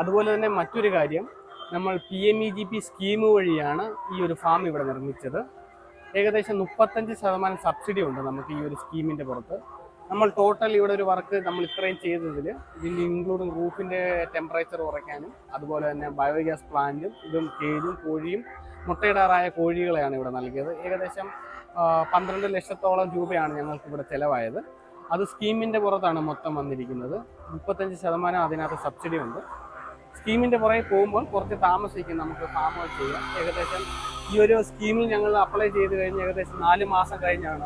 അതുപോലെ തന്നെ മറ്റൊരു കാര്യം നമ്മൾ P M E G P scheme വഴിയാണ് ഈ ഒരു ഫാം ഇവിടെ നിർമ്മിച്ചത്. ഏകദേശം മുപ്പത്തഞ്ച് ശതമാനം സബ്സിഡി ഉണ്ട് നമുക്ക് ഈ ഒരു സ്കീമിന്റെ പുറത്ത്. നമ്മൾ ടോട്ടൽ ഇവിടെ ഒരു വർക്ക് നമ്മൾ ഇത്രയും ചെയ്തതിൽ ഇതിൽ ഇൻക്ലൂഡിങ് റൂഫിന്റെ ടെമ്പറേച്ചർ കുറയ്ക്കാനും അതുപോലെ തന്നെ ബയോഗ്യാസ് പ്ലാന്റും ഇതും കേജും കോഴിയും മുട്ടയിടാറായ കോഴികളെയാണ് ഇവിടെ നൽകിയത്. ഏകദേശം പന്ത്രണ്ട് ലക്ഷത്തോളം രൂപയാണ് ഞങ്ങൾക്ക് ഇവിടെ ചിലവായത്. അത് സ്കീമിന്റെ പുറത്താണ് മൊത്തം വന്നിരിക്കുന്നത്. മുപ്പത്തഞ്ച് ശതമാനം അതിനകത്ത് സബ്സിഡി ഉണ്ട്. സ്കീമിന്റെ പുറകെ പോകുമ്പോൾ കുറച്ച് താമസിക്കും നമുക്ക് ഫാം ഫാമുകൾ ചെയ്യാം. ഏകദേശം ഈ ഒരു സ്കീമിൽ ഞങ്ങൾ അപ്ലൈ ചെയ്ത് കഴിഞ്ഞ് ഏകദേശം നാല് മാസം കഴിഞ്ഞാണ്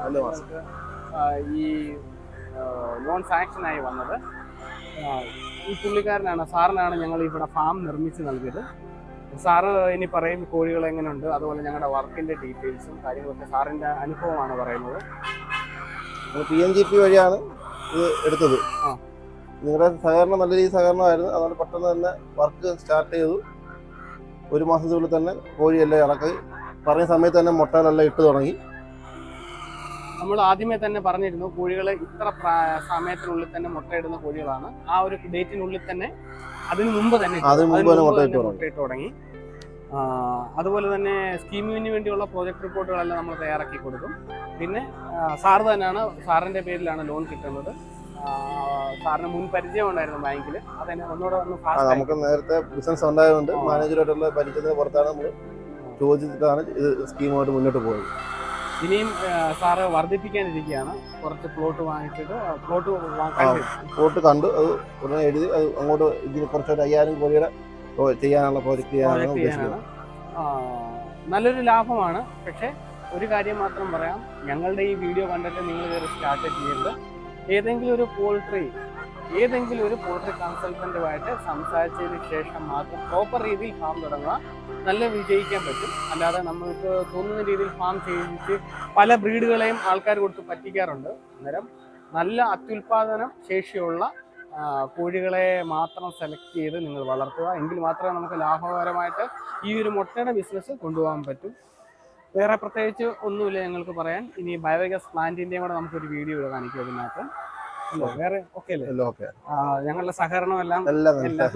ഈ ലോൺ സാങ്ഷനായി വന്നത്. ഈ പുള്ളിക്കാരനാണ് സാറിനാണ് ഞങ്ങൾ ഇവിടെ ഫാം നിർമ്മിച്ച് നൽകിയത്. സാറ് ഇനി പറയും കോഴികൾ എങ്ങനെയുണ്ട് അതുപോലെ ഞങ്ങളുടെ വർക്കിന്റെ ഡീറ്റെയിൽസും കാര്യങ്ങളൊക്കെ സാറിന്റെ അനുഭവമാണ് പറയുന്നത്. പി എം ജി പി വഴിയാണ് ഇത് എടുത്തത്. ആ. നിങ്ങളുടെ സഹകരണം നല്ല രീതിയിൽ സഹകരണമായിരുന്നു. അതുകൊണ്ട് പെട്ടെന്ന് തന്നെ വർക്ക് സ്റ്റാർട്ട് ചെയ്തു. ഒരു മാസത്തിനുള്ളിൽ തന്നെ കോഴിയെല്ലാം ഇറക്കി. പറഞ്ഞ സമയത്ത് തന്നെ മുട്ടകളെല്ലാം ഇട്ട് തുടങ്ങി. നമ്മൾ ആദ്യമേ തന്നെ പറഞ്ഞിരുന്നു കോഴികൾ ഇത്ര സമയത്തിനുള്ളിൽ തന്നെ മുട്ടയിടുന്ന കോഴികളാണ്. ആ ഒരു ഡേറ്റിനുള്ളിൽ തന്നെ അതിന് മുമ്പ് തന്നെ ഇട്ടു. അതിന് മുമ്പ് തന്നെ മുമ്പ് മുട്ടയിട്ട് തുടങ്ങി. അതുപോലെ തന്നെ സ്കീമിന് വേണ്ടിയുള്ള പ്രോജക്ട് റിപ്പോർട്ടുകളെല്ലാം നമ്മൾ തയ്യാറാക്കി കൊടുക്കും. പിന്നെ സാറ് തന്നെയാണ് സാറിന്റെ പേരിലാണ് ലോൺ കിട്ടുന്നത്. സാറിന് മുൻ പരിചയം ഉണ്ടായിരുന്നു ബാങ്കിൽ. അതെന്നെ ഒന്നുകൂടെ നമുക്ക് നേരത്തെ ബിസിനസ് ഉണ്ടായതുകൊണ്ട്. മാനേജറായിട്ടുള്ള പരിചയത്തിന് പുറത്താണ് നമ്മൾ ചോദിച്ചിട്ടാണ് ഇത് സ്കീമായിട്ട് മുന്നോട്ട് പോയത്. ഇനിയും സാറ് വർദ്ധിപ്പിക്കാനിരിക്കുകയാണ്. കുറച്ച് പ്ലോട്ട് വാങ്ങിച്ചിട്ട് പ്ലോട്ട് പ്ലോട്ട് കണ്ടു. അത് ഉടനെ എഴുതി അത് അങ്ങോട്ട് ഇതിന് കുറച്ചൊരു അയ്യായിരം കോടിയുടെ ചെയ്യാനുള്ള പ്രോജക്റ്റ് ചെയ്യാനാണ്. ഉദ്ദേശിക്കുന്നത് നല്ലൊരു ലാഭമാണ്. പക്ഷേ ഒരു കാര്യം മാത്രം പറയാം. ഞങ്ങളുടെ ഈ വീഡിയോ കണ്ടിട്ട് നിങ്ങൾ കയറി സ്റ്റാർട്ട് ചെയ്യരുത്. ഏതെങ്കിലും ഒരു പോൾട്രി ഏതെങ്കിലും ഒരു പോൾട്രി കൺസൾട്ടന്റുമായിട്ട് സംസാരിച്ചതിന് ശേഷം മാത്രം പ്രോപ്പർ രീതിയിൽ ഫാം തുടങ്ങുക നല്ല വിജയിക്കാൻ പറ്റും. അല്ലാതെ നമ്മൾക്ക് തോന്നുന്ന രീതിയിൽ ഫാം ചെയ്യിച്ച് പല ബ്രീഡുകളെയും ആൾക്കാർ കൊടുത്ത് പറ്റിക്കാറുണ്ട്. അന്നേരം നല്ല അത്യുൽപാദനം ശേഷിയുള്ള കോഴികളെ മാത്രം സെലക്ട് ചെയ്ത് നിങ്ങൾ വളർത്തുക. എങ്കിൽ മാത്രമേ നമുക്ക് ലാഭകരമായിട്ട് ഈ ഒരു മുട്ടയുടെ ബിസിനസ് കൊണ്ടുപോകാൻ പറ്റും. വേറെ പ്രത്യേകിച്ച് ഒന്നുമില്ല ഞങ്ങൾക്ക് പറയാൻ. ഇനി ബയോഗ്യാസ് പ്ലാന്റിന്റെയും കൂടെ നമുക്കൊരു വീഡിയോ ഇവിടെ കാണിക്കും അതിനകത്ത്? വേറെ ഓക്കെ അല്ലേ? ഓക്കെ ഞങ്ങളുടെ സഹകരണം എല്ലാം എല്ലാം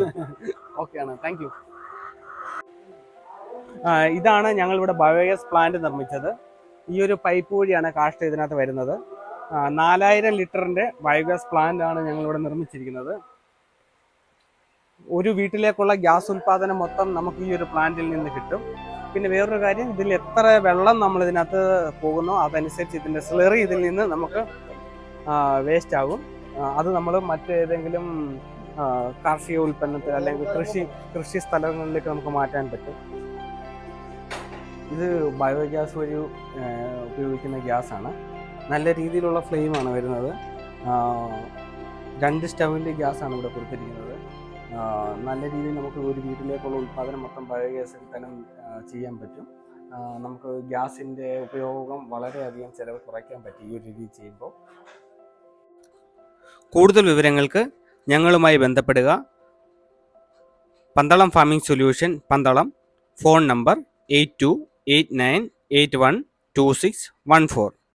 ഓക്കെയാണ് താങ്ക് യു ഇതാണ് ഞങ്ങൾ ഇവിടെ ബയോഗ്യാസ് പ്ലാന്റ് നിർമ്മിച്ചത്. ഈ ഒരു പൈപ്പ് വഴിയാണ് കാഷ്ട ഇതിനകത്ത് വരുന്നത്. നാലായിരം ലിറ്ററിന്റെ ബയോഗ്യാസ് പ്ലാന്റ് ആണ് ഞങ്ങൾ ഇവിടെ നിർമ്മിച്ചിരിക്കുന്നത്. ഒരു വീട്ടിലേക്കുള്ള ഗ്യാസ് ഉൽപാദനം മൊത്തം നമുക്ക് ഈ ഒരു പ്ലാന്റിൽ നിന്ന് കിട്ടും. പിന്നെ വേറൊരു കാര്യം ഇതിൽ എത്ര വെള്ളം നമ്മൾ ഇതിനകത്ത് പോകുന്നു അതനുസരിച്ച് ഇതിന്റെ സ്ലറി ഇതിൽ നിന്ന് നമുക്ക് വേസ്റ്റ് ആകും അത് നമ്മൾ മറ്റേതെങ്കിലും കാർഷിക ഉൽപ്പന്നത്തിൽ അല്ലെങ്കിൽ കൃഷി കൃഷി സ്ഥലങ്ങളിലേക്ക് നമുക്ക് മാറ്റാൻ പറ്റും. ഇത് ബയോഗ്യാസ് വഴി ഉപയോഗിക്കുന്ന ഗ്യാസാണ് നല്ല രീതിയിലുള്ള ഫ്ലെയിമാണ് വരുന്നത്. രണ്ട് സ്റ്റൗവിന്റെ ഗ്യാസാണ് ഇവിടെ കൊടുത്തിരിക്കുന്നത്. നല്ല രീതിയിൽ നമുക്ക് ഒരു വീട്ടിലേക്കുള്ള ഉൽപ്പാദനം മൊത്തം പഴയ ഗ്യാസിൽ തന്നെ ചെയ്യാൻ പറ്റും. നമുക്ക് ഗ്യാസിന്റെ ഉപയോഗം വളരെയധികം ചിലവ് കുറയ്ക്കാൻ പറ്റും ഈ ഒരു രീതി ചെയ്യുമ്പോൾ. കൂടുതൽ വിവരങ്ങൾക്ക് ഞങ്ങളുമായി ബന്ധപ്പെടുക. Pandalam farming solution Pandalam phone number eight two eight nine eight one two six one four.